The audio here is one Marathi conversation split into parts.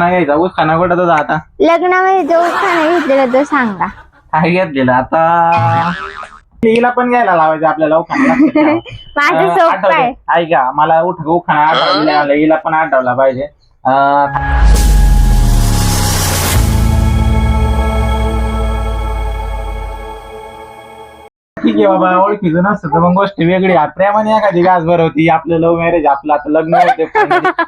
घ्यायचा. ऊस खाना कुठं तुझा आता? लग्नामध्ये जो खाना घेतलेला तो सांगा. काय घेतलेलं. आता हिला पण घ्यायला लावायचं आपल्याला उखाणा. माझं सोपं. आहे. ऐका मला उठ उखाणा आठवलेला आलं हिला पण आठवला पाहिजे. अं, ठीक आहे बाबा ओळखीचं नसतं तर मग गोष्ट वेगळी आहे. प्रेमाने एखादी गाज होती आपलं लव्ह मॅरेज आपलं आता लग्न होते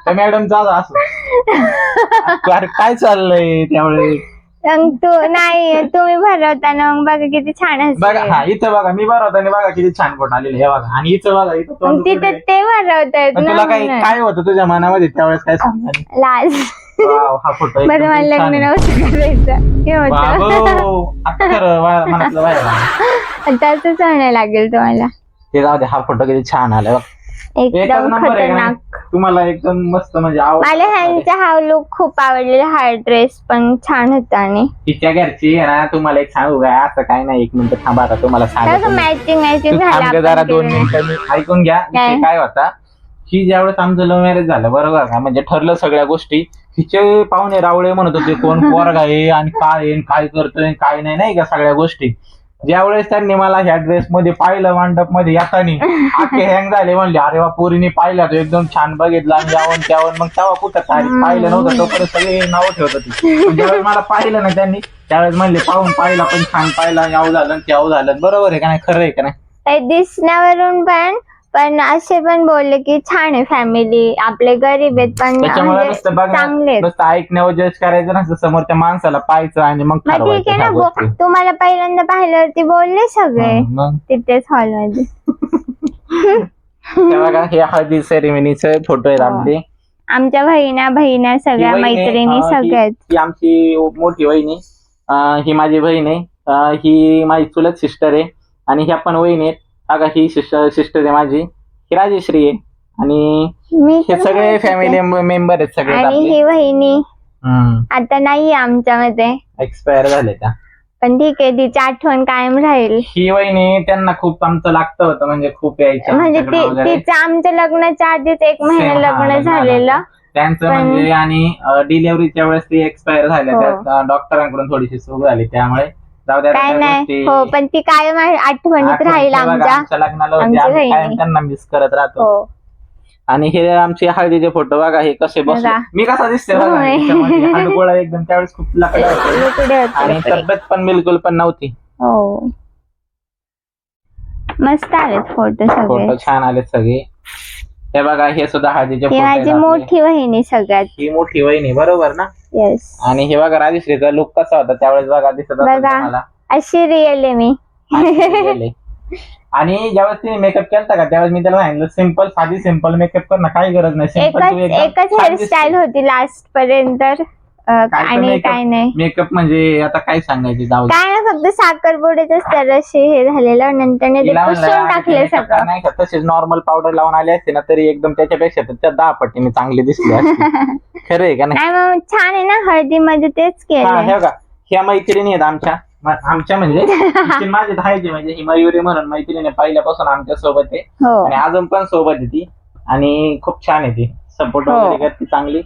तर मॅडमचा असं अरे काय चाललंय त्यावेळी? मग तू नाही तुम्ही भरवताना मग बघा किती छान बघा हा इथं बघा मी बरं बघा किती छान फोटो आलेले हे बघा आणि इथं बघा इथं तिथे? ते भरवतायत पण ना तुला काय म्हणून. काय होतं तुझ्या मनामध्ये? त्यावेळेस काय सांगा लाज. हा फोटो बरं मला लग्न नव्हतं करायचं. हे होतं. बाबो वा- मनातलं बाहेर तसंच होणं लागेल तुम्हाला. ते जाऊ दे हा फोटो किती छान आलाय बघ. एकच एकदम नंबर आहे का नाही? खतरनाक. तुम्हाला एकदम मस्त म्हणजे आवड मला ह्यांचा हा लुक खूप आवडलेला हा ड्रेस पण छान होता आणि. तिच्या घरची आहे ना तुम्हाला एक सांगू काय असं काय नाही एक मिनिट थांबा आता तुम्हाला सांगतो मी. मॅचिंग मॅचिंग थांब गं जरा झालं दोन मिनिटं मी ऐकून घ्या. काय? विषय काय होता ही ज्यावेळेस आमचं लव्ह मॅरेज झालं बरोबर का? म्हणजे ठरलं सगळ्या गोष्टी हिचे पाहुणे रावळे म्हणत होते कोण पोरगा आहे आणि काय आहे आणि काय करतोय आणि काय नाही नाही का सगळ्या गोष्टी. ज्यावेळेस त्यांनी मला ह्या ड्रेस मध्ये पाहिलं मंडपमध्ये येताना आखे हँग झाले म्हणले अरे वा पोरीने पाहिला तो एकदम छान बघितला आणि यावं त्यावं मग तेव्हा कुठं तारीख पाहिलं नव्हतं तोपर्यंत सगळे नाव ठेवत होते. ज्यावेळेस मला पाहिलं ना त्यांनी त्यावेळेस म्हणले पाहून पाहिला पण छान पाहिला याव झालं त्याव झालं. बरोबर आहे का नाही? खरं आहे का नाही? ते दिसण्यावरून पण पण असे पण बोलले की छान आहे फॅमिली आपले गरीब आहेत पण त्याच्यामुळे म्हणजे नुसतं चांगले आहेत. नुसतं ऐकण्यावर जज करायचं नसतं समोरच्या माणसाला पाहायचं आणि मग मग ठीक ठरवायचं आहे ना ह्या बो- गोष्टी. तुम्हाला पहिल्यांदा पाहिल्यावरती बोलले सगळे. हं, मग? तिथेच हॉलमध्ये हे बघा हे हळदी सेरेमनीचे फोटो आहेत हो. आपले आमच्या बहिणा बहिणा सगळ्या आहे, मैत्रिणी अं, ही- सगळ्यात ही आमची मोठी वहिनी अं, ही माझी बहीण आहे. अं, ही माझी चुलत सिस्टर आहे. आणि ह्या पण वहिनी आहेत. बघा ही सिस्टर सिस्टर आहे माझी ही राजेश्री आहे. आणि मी हे सगळे. फॅमिली मेंबर आहेत सगळे आणि ही बहिणी आपले आता नाहीये आमच्यामध्ये. एक्सपायर झाले त्या पण ठीक आहे तिची आठवण कायम राहील. ही वहिनी त्यांना खूप आमचं लागतं होतं म्हणजे खूप यायचं म्हणजे आमच्याकडे ती वगैरे. तिचं आमच्या लग्नाच्या आधीच एक महिना हा, लग्न लग्न झालेलं. झालं. त्यांचं पण- म्हणजे आणि डिलिव्हरीच्या वेळेस ती एक्सपायर झाल्या. हो. डॉक्टरांकडून थोडीशी चूक झाली त्यामुळे जाऊ द्या काय त्या नाही. गोष्टी. हो पण ती कायम आठवणीत आठवण राहील ठेवा का आमच्या. आमच्या लग्नाला होते. आमची आम्ही बहिणी. कायम त्यांना मिस करत राहतो. हो. आणि हे आमचे हळदीचे फोटो बघा हे कसे बसले. बघा. मी कसा दिसते बघा होय. याच्यामध्ये. हाडगोळा एकदम त्यावेळेस खूप लकडा होते लुकडे आणि होते तब्येत पण बिलकुल पण नव्हती. हो. मस्त आलेत फोटो सगळे. फोटो छान आले सगळे. हे बघा हे सुद्धा ही आहेत माझी. मोठी बहिणी सगळ्यात ही मोठी वहिनी बरोबर ना येस आणि हे बघा राजश्रीचा लुक कसा होता त्यावेळेस बघा दिसत असेल बघा. तुम्हाला अशी रिअल आहे मी गेले. आणि ज्यावेळेस तिने मेकअप केलता का त्यावेळेस मी त्याला सांगितलं सिंपल साधी सिंपल मेकअप कर ना काही गरज नाही एकच एकच हेअरस्टाईल होती लास्ट पर्यंत अं, आणि काय नाही मेकअप म्हणजे आता काय सांगायचे जाऊ दे. काय नाही फक्त साखरपुड्याच तरशी हे झालेलं नंतर ते तिला म्हणलं, पुसून "अरे, ते टाकले सगळं. नाही का? तसेच नॉर्मल पावडर लावून आले असते ना तरी एकदम त्याच्यापेक्षा तर त्या दहा पटीने चांगली दिसली असती. खरं आहे का नाही? नाही मग छान आहे ना हळदीमध्ये तेच हा केलं हे बघा ह्या मैत्रिणी आहेत आमच्या. म- आमच्या म्हणजे तिची माझी धायची म्हणजे ही मयुरी म्हणून मैत्रिणी पहिल्यापासून आमच्यासोबत आहे. हो. आणि अजून पण सोबत आहे ती. आणि खूप छान आहे ती. सपोर्ट हो. वगैरे करते चांगली.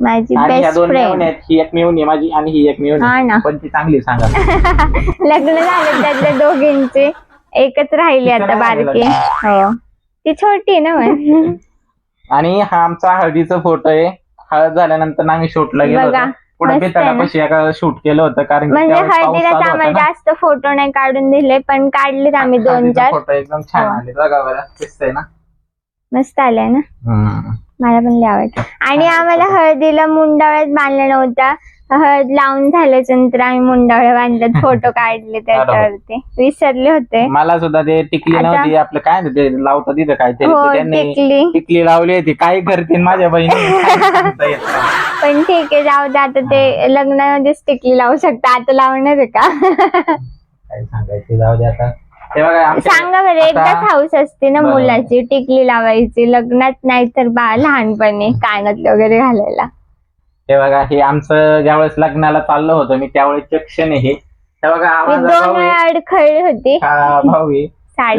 माझी आणि ह्या बेस्ट दोन मिळून फ्रेंड आहेत ही एक मिळून आहे माझी आणि ही एक मिळून हा आहे. ना. पण ती चांगली सांगा लग्न झाले त्यातल्या दोघींचे एकच राहिली तिचं आता नाही. बारकी हो ती छोटी आहे ना मग आणि हा आमचा हळदीचा फोटो आहे हळद झाल्यानंतर आम्ही शूटला गेलो बघा, होतो पुढे मस्त आहे ना. बेताडापाशी एका शूट केलं होतं कारण की म्हणजे त्यावेळेस पाऊस हळदीला चालू तर होता आम्हाला ना. जास्त फोटो नाही काढून दिले पण काढलेत आम्ही दोन हळदीचा चार फोटो एकदम छान हो. आले बघा बरं दिसतंय ना मस्त आलाय ना हम्म. मला पण लय आवडतं. आणि आम्हाला. हळदीला मुंडावळ्यात बांधलं नव्हता. हळद लावून झाल्याच्यानंतर आम्ही मुंडावळ्या बांधत फोटो काढले त्याच्यावरती. विसरले होते. मला सुद्धा ते टिकली आता- नव्हती आपलं काय म्हणते ते लावतं तिथं काहीतरी हो त्यांनी टिकली. टिकली लावली होती. काय करतील माझ्या बहिणी. काय. पण ठीक आहे जाऊ दे आता ते लग्नामध्येच टिकली लावू शकता. आता लावणार आहे का? काय सांगायचं जाऊ दे आता. सांगा बरं एकदाच हाऊस असते ना. मुलाची टिकली लावायची लग्नात नाही तर बा लहानपणी कानात वगैरे घालायला. हे बघा हे आमचं ज्यावेळेस लग्नाला चाललं होतं मी त्यावेळेस क्षण आहे हे. बघा अडखळली होती. हा भाऊ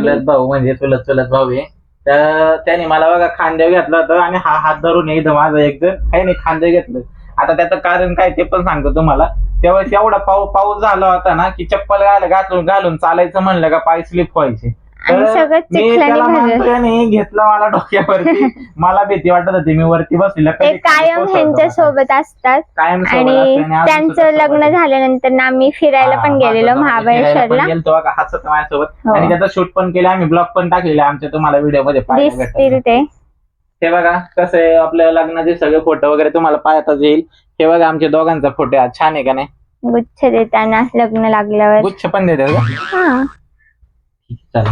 चुलत भाऊ म्हणजे चुलत चुलत भाऊ आहे. तर त्याने मला बघा खांद्या घेतलं होतं आणि हा हात धरून एकदम माझं एकदम काही नाही खांद्या घेतलं. आता त्याचं कारण काय ते पण सांगतो तुम्हाला. त्यावेळेस एवढा पाऊस पाऊस झाला होता ना की चप्पल घाल घालून घालून चालायचं म्हणलं का पाय स्लिप व्हायचे आणि तर सगळं मी चिखलाने त्याला भरलं. म्हणतोय नाही घेतलं मला डोक्यावरती मला भीती वाटत होती मी वरती बसलेलं ते कधी खाली कायम कोसळतो ह्यांच्या? सोबत असतात कायम सोबत आणि असते त्यांचं सुद्धा लग्न सोबत. झाल्यानंतर ना आम्ही फिरायला हा, पण गेलेलो माझं फिरायला पण महाबळेश्वरला गेलतो बघा, हसत माझ्यासोबत हो. आणि त्याचा शूट पण केला आम्ही ब्लॉग पण टाकलेले आमच्या तुम्हाला व्हिडिओमध्ये पाहायला दिसतील भेटेल. ते हे बघा कसं आहे आपल्या लग्नाचे सगळे फोटो वगैरे तुम्हाला पाहताच येईल. हे बघा आमच्या दोघांचा फोटो आज छान आहे का नाही? गुच्छ देताना लग्न लागल्यावर. गुच्छ पण देतात का? हा. चला.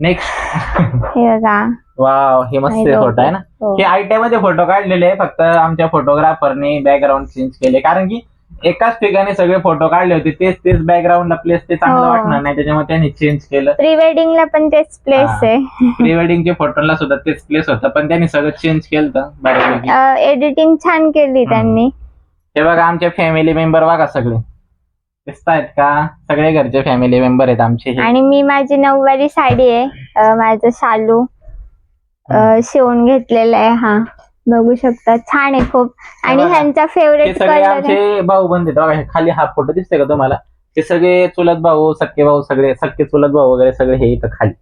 नेक्स्ट हे बघा. वाव हे मस्त फोटो आहे ना? हो. हे आयटीआयमध्ये फोटो काढलेले आहे फक्त आमच्या फोटोग्राफरने बॅकग्राऊंड चेंज केले. कारण की एकाच ठिकाणी सगळे फोटो काढले होते. तेच तेच बॅकग्राऊंडला प्लेस ते चांगलं हो. वाटणार नाही. त्याच्यामुळे त्यांनी चेंज केलं. प्री वेडिंगला पण तेच प्लेस. आहे. प्री वेडिंगच्या फोटोला सुद्धा तेच प्लेस होतं. पण त्यांनी सगळं चेंज केलं बऱ्यापैकी. एडिटिंग छान केली त्यांनी. हे बघा आमचे फॅमिली मेंबर बघा सगळे. दिसतायत का? सगळे घरचे फॅमिली मेंबर आहेत आमचे हे. आणि मी माझी नऊवारी साडी आहे. अं, माझं शालू. अं, शिवून घेतलेलं आहे हा. बघू शकता. छान आहे खूप. आणि बघा. ह्यांचा फेवरेट सगळे कलर आहे. आमचे भाऊ बंद आहेत. हे खाली हा फोटो दिसतोय का तुम्हाला? ते सगळे चुलत भाऊ सख्खे भाऊ सगळे सख्खे चुलत भाऊ वगैरे सगळे हे इथं खाली.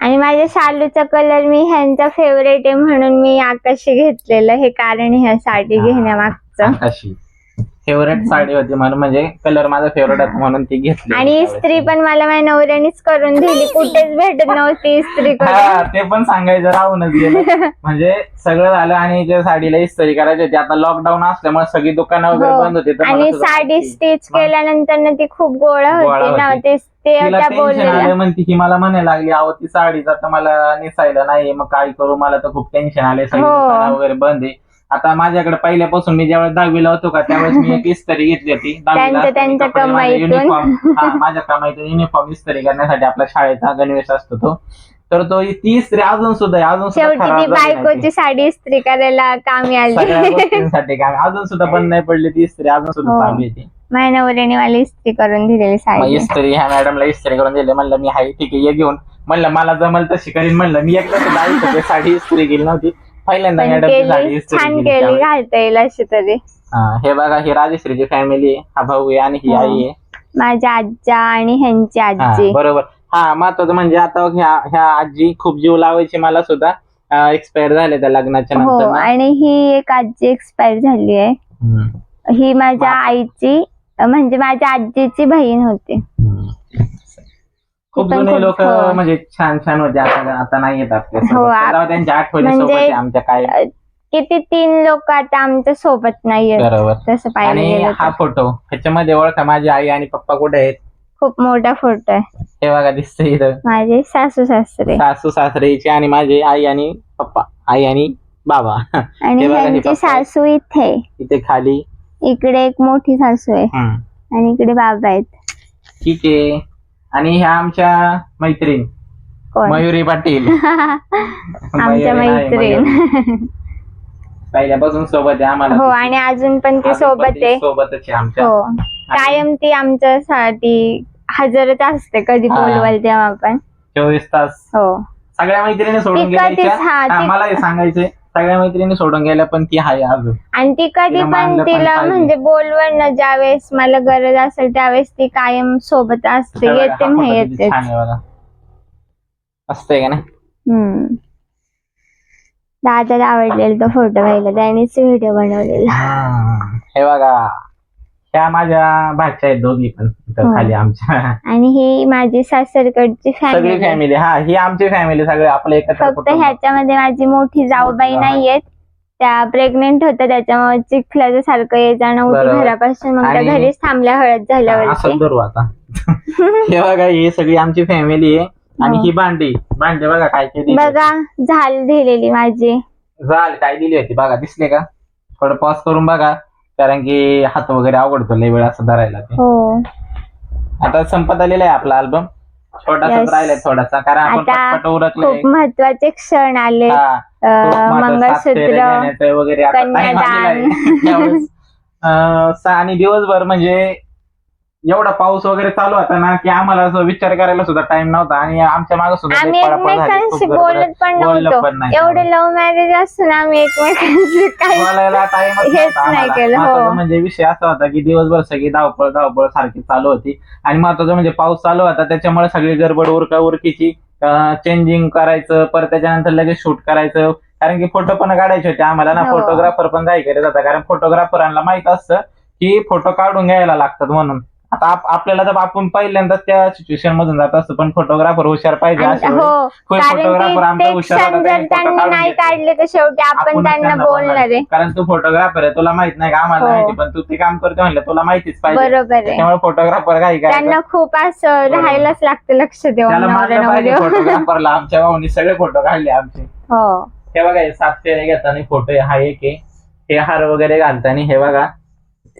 आणि माझ्या शालूचा कलर मी ह्यांचा फेवरेट आहे म्हणून मी आकाशी घेतलेलं हे कारण ह्या साडी हा. घेण्यामागचं. अशी फेवरेट साडी होती म्हणून म्हणजे कलर माझा फेवरेट होता म्हणून ती घेतली आणि इस्त्री पण मला माझ्या नवऱ्यानेच करून दिली कुठेच भेटत नव्हती इस्त्री हा करून ते पण सांगायचं राहूनच गेलं म्हणजे सगळं झालं आणि त्या साडीला इस्त्री करायची होती आता लॉकडाऊन असल्यामुळे सगळी दुकानं वगैरे हो. बंद होती तर मला आणि सुद्धा साडी माहिती. स्टिच मग केल्यानंतर ना ती खूप गोळा गोळा होती ना होती. ते ते तिला त्या टेन्शन बोललेल्या आलं म्हणते की मला म्हणायला लागली अहो ती साडीच आता मला नेसायला नाही मग काय करू मला तर खूप टेन्शन आले सगळी हो. दुकानं वगैरे बंद आहे आता माझ्याकडे पहिल्यापासून मी ज्यावेळेस दहावीला होतो का त्यावेळेस मी एक इस्त्री घेतली होती. त्यांच्या- त्यांच्या कमाईतून. हा, माझ्या कमाईतून युनिफॉर्म इस्त्री करण्यासाठी आपला शाळेचा गणवेश असतो तो. तर तो ती इस्त्री अजून सुद्धा आहे, अजून सुद्धा शेवटी खराब ती झाली नाही ती. बायकोची साडी इस्त्री करायला कामी सगळ्या आली गोष्टींसाठी काय अजून सुद्धा बंद नाही पडली ती इस्त्री अजून सुद्धा हो. चालू आहे ती. माझ्या नवऱ्याने मला इस्त्री करून दिलेली मग साडी इस्त्री ह्या मॅडमला इस्त्री करून दिली. म्हणलं मी हाय ठीक आहे ये घेऊन. म्हणलं मला जमल तशी करीन. म्हणलं मी एकदा सुद्धा आयुष्यात साडी इस्त्री केली नव्हती. पहिल्यांदा पण साडी केली छान केली. घालता येईल अशी तरी हा, हे बघा ही राजश्रीची फॅमिली आहे हा भाऊ आहे आणि ही हो. आई आहे माझ्या आज्या आणि ह्यांची हा, आजी बरोबर हा महत्वाचं म्हणजे आता ह्या ह्या आजी खूप जीव लावायची मला सुद्धा एक्सपायर झाले त्या लग्नाच्या हो नंतर ना. आणि ही एक आजी एक्सपायर झाली आहे हम्म. ही माझ्या आईची म्हणजे माझ्या आजीची बहीण होती खूप जुने लोक हो. म्हणजे छान छान होते. आता आता नाही येत हो. आप- त्यांच्या आठवणी म्हणजे- सोबत आहे आमच्या काय किती तीन लोक आता आमच्यासोबत नाहीयेत बरोबर. तसं आणि गेलं हा तर. फोटो ह्याच्यामध्ये ओळखा माझी आई आणि पप्पा कुठे आहेत? खूप मोठा फोटो आहे. हे बघा दिसतंय इथं. माझे सासू सासरे. सासू सासरेची आणि माझे आई आणि पप्पा आई आणि बाबा. आणि बघा, हे ह्यांची पप्पा आहेत. सासू इथे. आहे. इथे खाली. इकडे एक मोठी सासू आहे. हम्म. आणि इकडे बाबा आहेत. ठीक आहे. आणि ह्या आमच्या मैत्रीण कोण? मयुरी पाटील. आमच्या मयुरी नाही, मैत्रीण. पहिल्यापासून सोबत आहे आम्हाला. हो आणि अजून पण ती पण सोबत ती आहे. सोबतच आहे आमच्या. हो. कायम ती आमच्यासाठी हजरच असते कधी हा. बोलवाल तेव्हा आपण चोवीस तास. हो. सगळ्या मैत्रिणी सोडून ती कधीच- गेल्या हा, ती- मला हे सांगायचंय. सगळ्या मैत्रिणी सोडून गेल्या पण ती आहे अजून. आणि ती कधी तिला पण मानलं पण तिला पाहिजे. म्हणजे बोलवण ना ज्यावेळेस मला गरज असेल त्यावेळेस ती कायम सोबत असते बघा, येते हा नाही photo किती येते छान आहे बघा. मस्त आहे का नाही? हम्म. दादाला आवडलेला तो फोटो पाहिला त्यानेच व्हिडिओ बनवलेला. हे बघा. ह्या माझ्या भाच्या आहेत दोघी पण इथं हो. खाली आमच्या. आणि ही माझी सासरकडची सगळी फॅमिली फॅमिली हा ही आमची फॅमिली सगळे आपलं एकत्र फक्त कुटुंब. ह्याच्यामध्ये माझी मोठी जाऊबाई जाऊबाई. नाहीयेत. त्या प्रेग्नेंट होत्या त्याच्यामुळे चिखलाचं सारखं ये जाणं होती बरोबर. घरापासून मग त्या आणि- घरीच थांबल्या हळद झाल्यावरती. धरू आता. हे बघा ही सगळी आमची फॅमिली आहे. आणि हो. ही भांडी. भांडी बघा काय दिली बघा झाल दिलेली माझी. झाल काय दिली होती. बघा दिसले का? थोडं पॉज करून बघा. कारण की हात वगैरे आवडतो लय वेळ असं धरायला ते हो आता संपत आलेला आहे आपला अल्बम Yes. राहिलाय थोडासा कारण आपण आता पटपट उरकलोय खूप महत्त्वाचे क्षण आले हा, खूप अं, मंगळसूत्र वगैरे आता time कन्यादान. आलेला आहे. त्यावेळेस, अं, सा- आणि दिवसभर म्हणजे एवढा पाऊस वगैरे चालू होता ना की आम्हाला असं विचार करायला सुद्धा टाइम नव्हता आणि आमच्या मागे सुद्धा आम्ही लई पळापळ झाली, एकमेकांशी खूप. बोलत पण बोललं नव्हतो नाही. एवढे लव्ह मॅरेज असून आम्ही एकमेकांशी काही बोलायला टाइम हेच नाही केलं, हो. म्हणजे विषय असा होता की दिवसभर सगळी धावपळ धावपळ सारखी चालू होती आणि महत्वाचं म्हणजे पाऊस चालू होता त्याच्यामुळे सगळी गडबड उरका उरकीची चेंजिंग करायचं परत त्याच्यानंतर लगेच शूट करायचं कारण की फोटो पण काढायचे होते आम्हाला ना हो. फोटोग्राफर पण काय करत होता कारण फोटोग्राफरांना माहीत असतं की फोटो काढून घ्यायला लागतात म्हणून आता आप- आपल्याला तर आपण पहिल्यांदाच त्या सिच्युएशन मधून जात असतो पण फोटोग्राफर हुशार पाहिजे आणि- अशा वेळी. हो कोणी कारण photographer आमचा की ते हुशार होता, क्षण त्यांनी जर photo त्यांनी काढून नाही घेतले. काढले तर शेवटी आपण आपणच त्यांना बोलणार आहे. कारण तू फोटोग्राफर आहे तुला माहीत नाही का आम्हाला हो. माहिती पण तू ते काम करतो म्हणलं तुला माहितीच पाहिजे. बरोबर आहे. त्यामुळे फोटोग्राफर काही काय त्यांना खूप असं राहायलाच लागतं लक्ष देऊन त्याला नवरा मारलं पाहिजे नवरी फोटोग्राफरला आमच्या भाऊनी सगळे फोटो काढले आमचे. हो. हे बघा हे सात फेरे घेताना फोटो हा एक आहे. हे हार वगैरे घालताना हे बघा.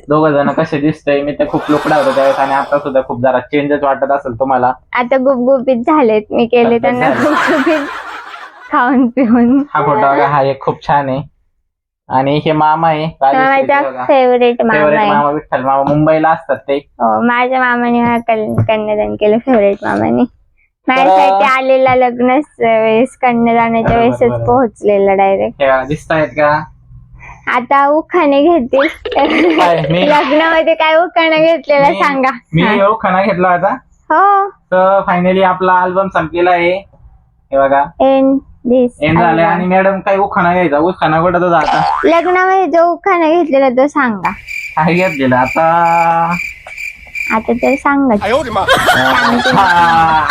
दोघ जण कसे दिसतंय मी तर खूप लुकडा होतो त्यावेळेस आणि आता सुद्धा खूप जरा चेंजच वाटत असेल तुम्हाला. आता गुबगुबीत झालेत मी केले त्यांना गुबगुबीत खाऊन पिऊन. हा फोटो बघा हा एक खूप छान आहे. आणि हे मामा आहे राजश्रीचे माझा बघा. फेवरेट मामा आहे. मामा विठ्ठल मामा मुंबईला असतात ते. हो माझ्या मामाने मला कन- कन्यादान केलं फेवरेट मामाने. माझ्यासाठी आलेला लग्न वेळेस कन्यादानाच्या बरोबर, वेळेसच बरोबर. पोहोचलेला डायरेक्ट हे दिसत आहेत का? आता उखाणे घेतील काय, मी- लग्नामध्ये काय उखाणा घेतलेला मी- सांगा. मी हा. खाना घेतला होता. हो. तर फायनली आपला अल्बम संपलेला आहे. हे बघा. एंड दिस. एंड झालंय आणि मॅडम काही उखाणा घ्यायचा. उखाणा कुठं तो आता? लग्नामध्ये जो उखाणा घेतलेला तो सांगा. काही घेतलेला. आता आता तर सांगा अं, हा,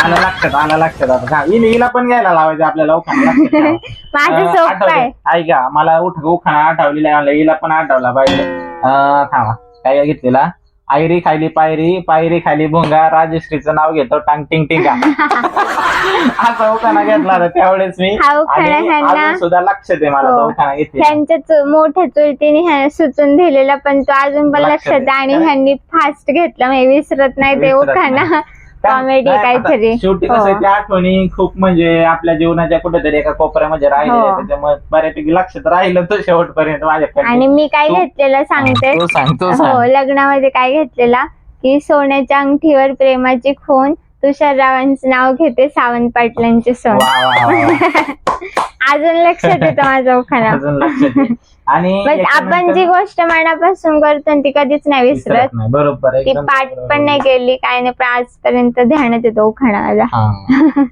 आला लक्षात आला लक्षात आता. हा, हिला हिला पण घ्यायला लावायचं आपल्याला उखाणा लक्षात ठेवा. माझं अं, सोपं आठवलं. आहे. ऐका मला उठ उखाणा आठवलेला आहे मला हिला पण आठवला पाहिजे. अं, थांबा. काय घेतलेला? आयरी खाली पायरी पायरी खाली भोंगा राजश्रीचं नाव घेतो टांग टिंग टिंगा असा उखाणा घेतला होता त्यावेळेस मी हा उखाणा आणि ह्यांना- अजून सुद्धा लक्षात आहे मला तो हो. उखाणा घेतलेला ह्यांच्या चु- मोठ्या चुलतीने ह्या सुचून दिलेला पण तो अजून पण लक्षात लक्षात आहे आणि. ह्यांनी फास्ट घेतला म्हणजे विसरत नाही ते विसरत उखाणा. कॉमेडी काहीतरी. शेवटी कसं हो. आहे, त्या आठवणी खूप म्हणजे आपल्या जीवनाच्या कुठेतरी एका कोपऱ्यामध्ये राहिले हो. त्याच्यामुळे बऱ्यापैकी लक्षात राहिलं तर शेवटपर्यंत माझ्याकडे आणि मी काय तू- घेतलेलं सांगते? तू सांग तू हो लग्नामध्ये काय घेतलेला? की सोन्याच्या अंगठीवर प्रेमाची खून तुषार रावांचं नाव घेते सावंत पाटलांचे सोन. वा वा वा अजून लक्षात येतं माझा उखाणा अजून लक्षात आहे. आणि आपण याच्यानंतर जी गोष्ट मनापासून करतो ती कधीच नाही विसरत विसरत. नाही. बरोबर ती एकदम पाठ बरोबर. पण नाही केली काय नाही पण आजपर्यंत ध्यानात येतो उखाणा माझा हा.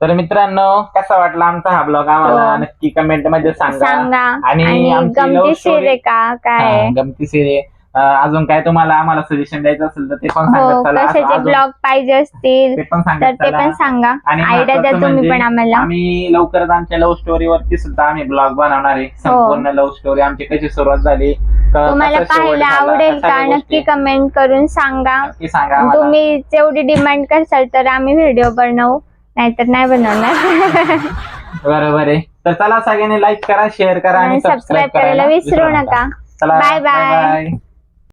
तर मित्रांनो कसा वाटला आमचा हा ब्लॉग आम्हाला हो. नक्की कमेंटमध्ये सांगा. सांगा. आणि आणि आमची love गमतीशीर story- आहे का? काय? हा, गमतीशीर आहे. अं, अजून काय तुम्हाला आम्हाला सजेशन द्यायचं असेल तर ते पण हो सांगत चला. कशाचे अजून- ब्लॉग पाहिजे असतील ते पण तर सांगत ते चला. पण सांगा. आणि आयडिया द्या महत्त्वाचं तुम्ही म्हणजे पण आम्हाला. आम्ही लवकरच आमच्या लव्ह स्टोरी वरती सुद्धा आम्ही ब्लॉग बनवणार आहे. संपूर्ण लव्ह स्टोरी आमची कशी सुरुवात झाली क- हो. तुम्हाला कसा शेवट पाहायला झाला, आवडेल कशा का गोष्टी- नक्की कमेंट करून सांगा. नक्की सांगा आम्हाला. तुम्ही जेवढी डिमांड करसाल तर आम्ही व्हिडिओ बनवू नाहीतर नाही बनवणार. बरोबर आहे. तर चला सगळ्यांनी लाईक करा शेअर करा आणि आणि सबस्क्राईब करायला विसरू नका. चला Bye bye. बाय